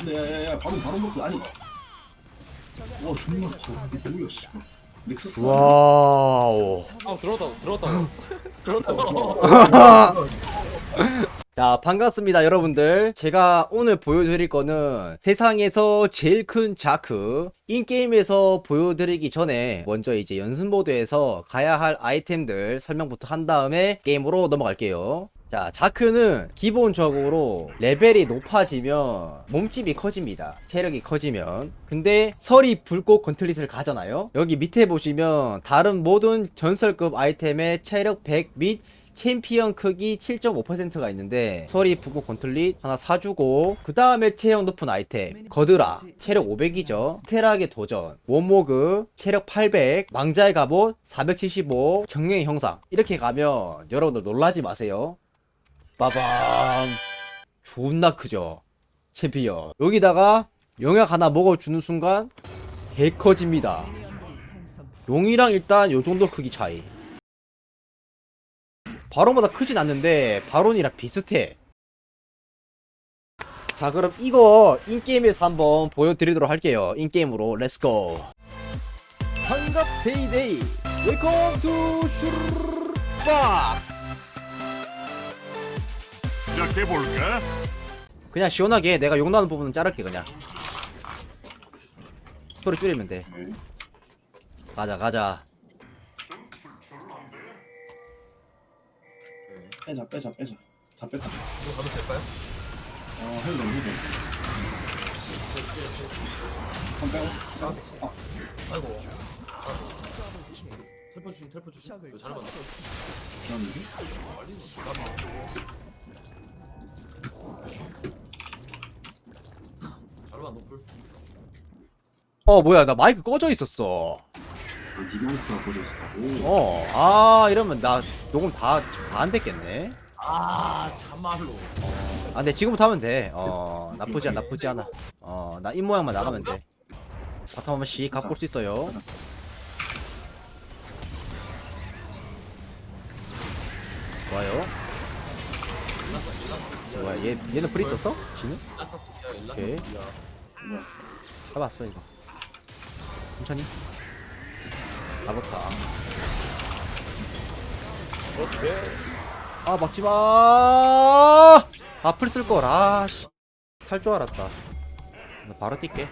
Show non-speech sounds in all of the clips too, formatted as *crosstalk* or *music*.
근데 야야야 바로 바로 먹고 아니 와 존나 커 이게 뭐야 씨 넥서스 와우. 아 들어왔다 들어왔다 *laughs* 들어왔다 *laughs* 자, 반갑습니다, 여러분들. 제가 오늘 보여드릴 거는 세상에서 제일 큰 자크. 인게임에서 보여드리기 전에 먼저 이제 연습 모드에서 가야 할 아이템들 설명부터 한 다음에 게임으로 넘어갈게요. 자, 자크는 기본적으로 레벨이 높아지면 몸집이 커집니다. 체력이 커지면. 근데 설이 불꽃 건틀릿을 가잖아요. 여기 밑에 보시면 다른 모든 전설급 아이템의 체력 100 및 챔피언 크기 7.5%가 있는데 서리 북극 건틀릿 하나 사주고 그 다음에 체력 높은 아이템 거드라 체력 500이죠 테락의 도전 원모그 체력 800 망자의 갑옷 475 정령의 형상 이렇게 가면 여러분들 놀라지 마세요 빠밤. 존나 크죠? 챔피언. 여기다가 영약 하나 먹어주는 순간 개 커집니다. 용이랑 일단 요정도 크기 차이. 바론보다 크진 않는데 바론이랑 비슷해. 자 그럼 이거 인게임에서 한번 보여드리도록 할게요. 인게임으로. 렛츠고 반갑 데이데이. 웰컴 투 슈르박스 시작해볼까? 그냥 시원하게 내가 욕나는 부분은 자를게 그냥. 소리 줄이면 돼. 가자 가자. 빼자 빼자 빼자. 다 뺐다. 이거 가도 될까요? 어헬 너무 힘들어 한 빼고. 아, 아이고. 텔포 주심 텔포 주심. 이거 잘 봤네 그런데 노플 어 뭐야 나 마이크 꺼져 있었어 아 어, 아, 이러면 나 녹음 다, 다안 됐겠네. 아 참말로 아, 근데 지금부터 하면 돼. 어, 나쁘지 않아, 나쁘지 않아. 어, 나 입 모양만 나가면 돼. 바텀 한 번 씩 갖고 올 수 있어요. 좋아요. 좋아, 얘, 얘는 프리 썼어? 지는? 라사스야 오케이. 뭐야 해봤어, 이거. 천천히. 가볼까. 아, 막지 마! 앞을 쓸 걸, 아, 씨. 살 줄 알았다. 나 바로 뛸게.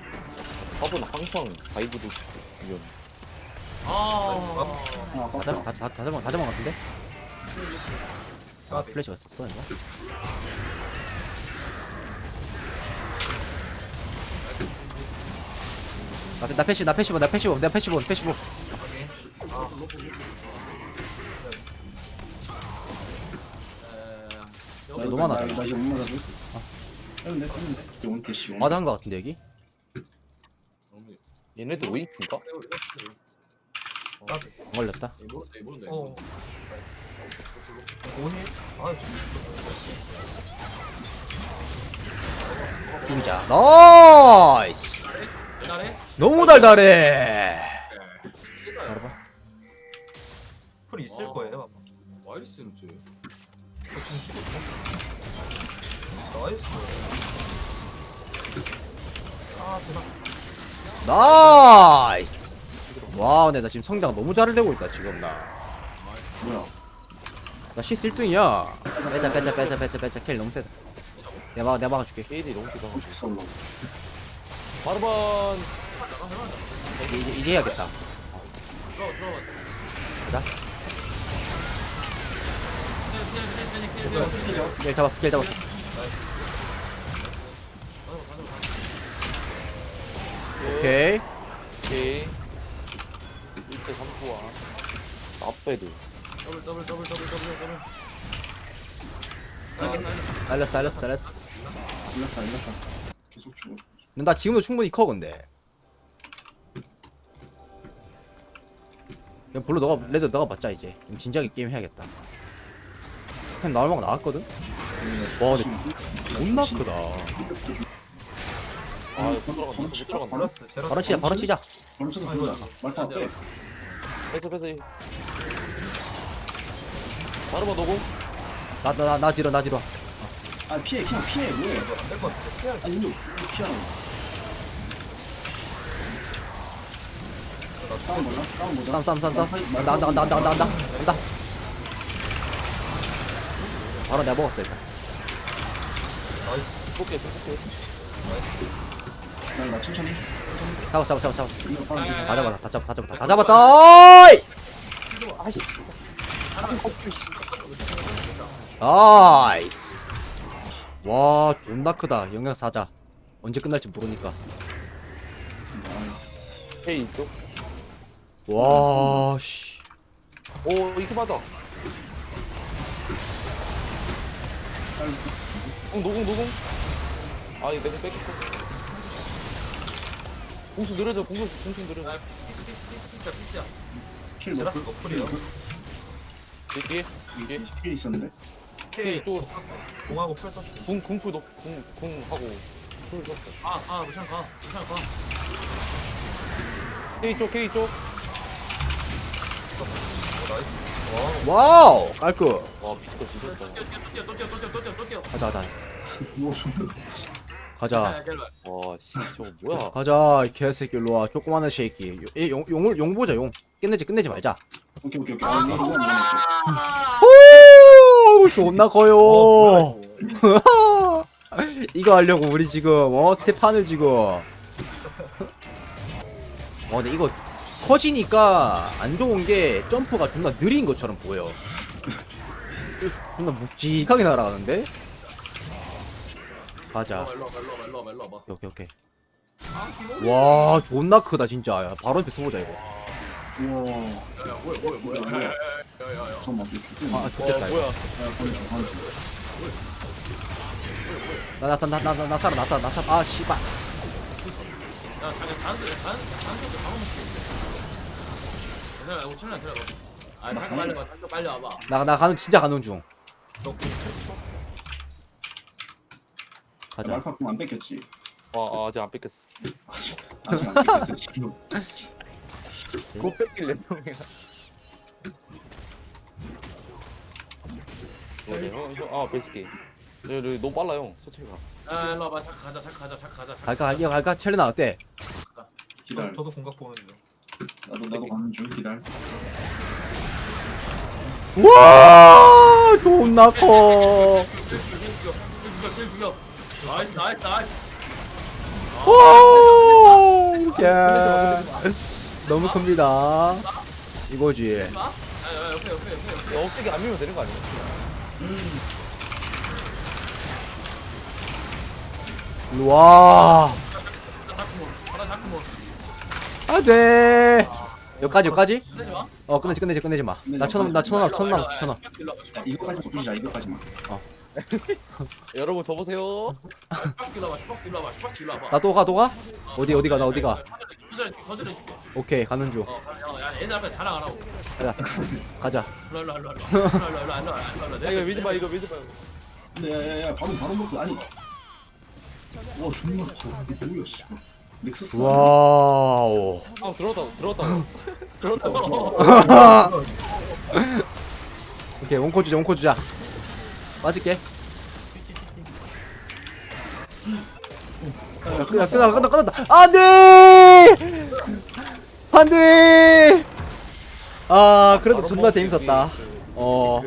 밥은 항상 다이브도 위험. 아아다 잡아, 아깝다 다, 다, 다 잡아, 다 잡아 같은데? 아, 플래시가 있었어, 이거? 나, 나 패시, 나 패시보, 나 패시보, 나 패시보, 패시보. 여기 너무 많아. 나 이제 못 맞아줘 빼면 돼 빼면 돼 이제 온 대시 온 맞아, 한거 같은데, 여기? 너무 얘네들 웨이프인가? 안 걸렸다. 어. 아, 죽이자. 나이스! 옛날에 너무 달달해! 알아봐. 풀 있을 어. 거예요. 와이리스는 쟤 아마. 지금 치고 있어. 나이스. 아, 대박. 나이스! 와, 근데 나 지금 성장 너무 잘 되고 있다, 지금 나. 뭐야 나 C 1등이야. 빼자, 빼자, 빼자, 빼자, 빼자. 킬 너무 세다. 내가 막, 내가 막아줄게. 게일이 너무 기가 막혀. 썰러 바르반 이제, 이제, 이제 해야겠다. 가자. 피해 킬 잡았어, 킬 잡았어. 오케이. 오케이. 1대 3포와 앞배드. 더블 더블 더블 더블 더블 더블 날렸어, 날렸어, 날렸어. 일났어 일났어 계속 죽어 근데 나 지금도 충분히 커, 근데. 그냥 별로 너가, 레드 너가 맞자, 이제. 좀 진지하게 게임 해야겠다. 템 나올 만큼 나왔거든? 와, 근데 존나 크다. 아, 못 들어간다. 못 들어간다. 바로 치자, 바로 치자. 바로 쳐서 보자 말타 빼 패스 패스. 바르반 오고. 나, 나, 나, 나 뒤로, 나 뒤로. 아 피해 그냥 피해 뭐해 안될것 같아. 피할 아니 이거 피하는 거 싸움 몰라? 싸움 보자 쌈, 쌈, 쌈, 쌈. 난다, 난다, 난다, 난다. 난다. 바로 내가 먹었어, 일단. 뽑게 뽑게 나, 나 천천히 잡았어, 잡았어, 잡았어. 이거 바로 다 잡았다, 다 잡았다, 다 잡았다, 다 잡았다. 어이! 아이씨 나이스. 와, 존나 크다. 영양 사자. 언제 끝날지 모르니까. 나이스 헤이 쪽 와, 씨. 오 이거 맞아 나이스 공 노공 노공 아 이거 내가 뺏겼어 공수 느려져 공수 공수 느려져 아, 피스 피스 피스 피스야 피스야. 킬 제라스 먹고 너플이요. 뒤에 뒤에 뒤에 킬 있었는데 또 공하고 풀 썼어. 궁, 궁풀 높, 궁, 궁 하고 풀 썼어. 아, 아, 루시안 가. 루시안 가. K 쪽, K 쪽. 어. 와. 와우, 깔끔. 와, 미스터. 또 뛰어, 또 뛰어, 또 뛰어, 또 뛰어, 또 뛰어. 가자, 가자. 우와 존나 가자. 야. 와, 씨, 저거 뭐야? 가자, 이 개새끼 일로 와. 조그마한 새끼. 요- 얘 용, 용을, 용 보자, 용. 끝내지, 끝내지 말자. 오케이 오케이 오케이 아 이거 이거 오, 존나 어, 커요. 뭐야, 이거. *laughs* 이거 하려고 우리 지금 어세 판을 지금. 어 근데 이거 커지니까 안 좋은 게 점프가 존나 느린 것처럼 보여. 존나 묵직하게 날아가는데. 가자. 일로 와봐, 일로 와봐, 일로 와봐, 일로 와봐. 오케이 오케이. 와 존나 크다 진짜. 야, 바로 옆에 써보자 이거. 우와 야, 야, 뭐야, 뭐야, 뭐야. 야, 야, 야, 야, 야, 야. 잠깐만 이거 죽겠네 아 와, 좋겠다 이거. 뭐야? 야 보내줘 보내줘 나 나 나 나나 살아 나 살아 나 살아. 아 씨발. 야, 자기 자연스럽게, 자연스럽게 방어 먹지. 괜찮아, 이거 침낭 들어가. 아, 잠깐 빨리 와, 잠깐 빨리 와봐. 나 나 가는 진짜 가는 중. 쳤어. 가자. 말파 kum안 뺏겼지 아, 아, 아직 안 뺏겼어. 아직 아직 안 뺏겼어 지금 그거 뺏길래, 형이야. 네, 형, 형, 아, 뺏을게. 네, 네, 너무 빨라, 형. 서치가. 야, 일로 와봐, 잠깐 가자, 잠깐 가자, 잠깐 가자. 잠깐 갈까 가자. 갈까 갈까 첼레나 어때? 기다려 저도 공각 보는 중. 나도 나도 가는 중 기다려 와 존나 커. 킬 죽여, 킬 죽여, 킬 죽여, 킬 죽여. 나이스, 나이스, 나이스. 오 이렇게 너무 큽니다. 이거지. 아? 야, 야, 옆에, 옆에, 옆에, 옆에. 야, 억세게 안 밀면 되는 거 아니야? 일 와. 뭐, 뭐. 안돼. 여기까지 여기까지? 어 끝내지 끝내지 끝내지 마. 나 천원 나 천원 천 남았어 천 원. 일로 와봐, 야, 이거까지 부수자 이거까지만 여러분, 저 보세요. 일로 와봐. 나또 가 또 가? 어디 어디 가 나 어디 가? 거절해, 거절해 줄게. 오케이 가는 중. 어, 야, 야, 얘들 앞에 자랑 안 하고. 가자 가자. 일로, 일로, 일로, 일로, 일로, 일로, 일로, 일로, 일로, 일로, 야, 이거 믿지 마, 이거 믿지 마. 야야야 바로 바로 먹고 아니 와 존나 커 이게 뭐야 씨 넥서스 와우. 아, 들어왔다, 들어왔다. *laughs* 들어왔다. *laughs* 오케이 원코 주자 원코 주자. 맞을게. 야, 끝나 끝나 끝나 끝났다. 안돼. 안돼. 아 그래도 존나 재밌었다. 어.